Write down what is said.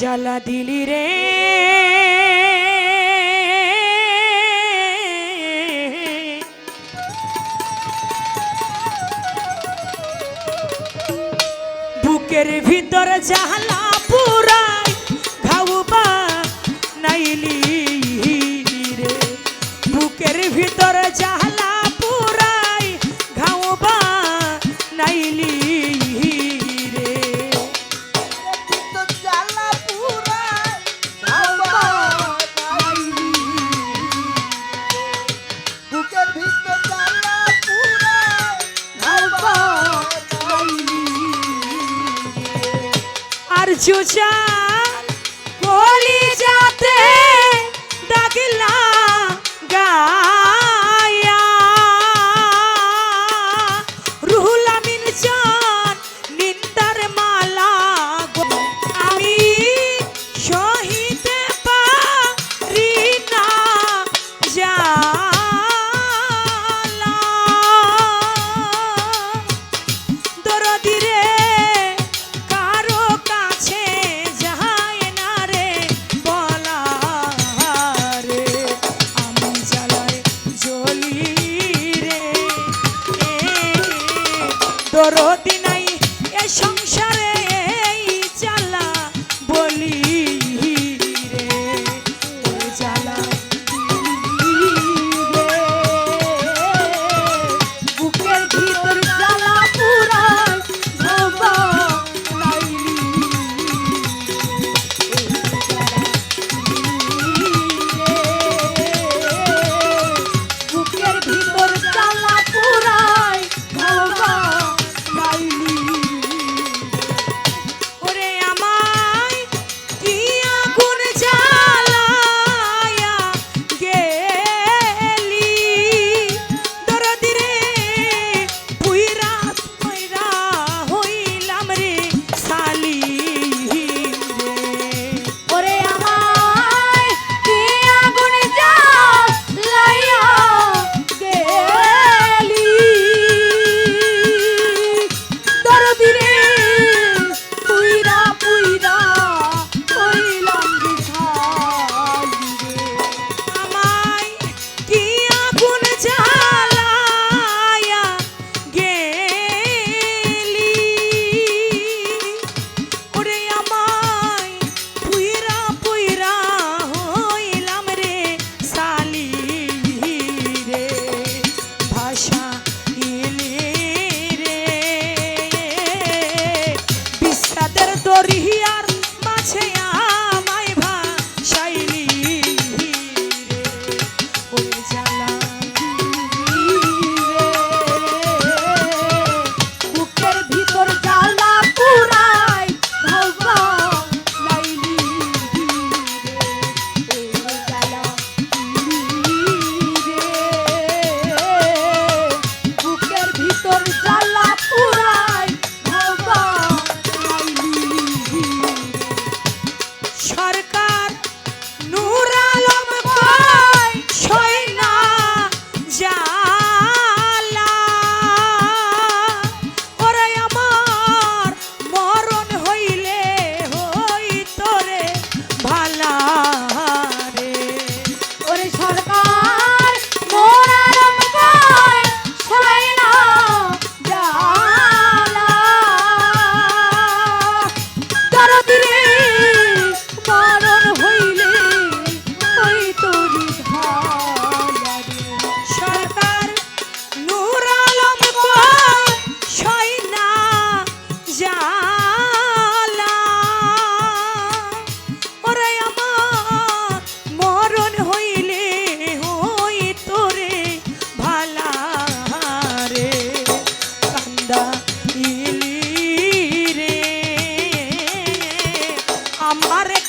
জ্বালা দিলি রে। বুকের ভিতর জ্বালা পুরাই খাওবা নাইলি রে। বুকের ভিতর জাহা চুচা, বলি যাতে ডাকলা গায়া। রুহুল আমিন চান নিন্দার মালা আমি সহিতে পারি না যা। দরদি নাই এসব amare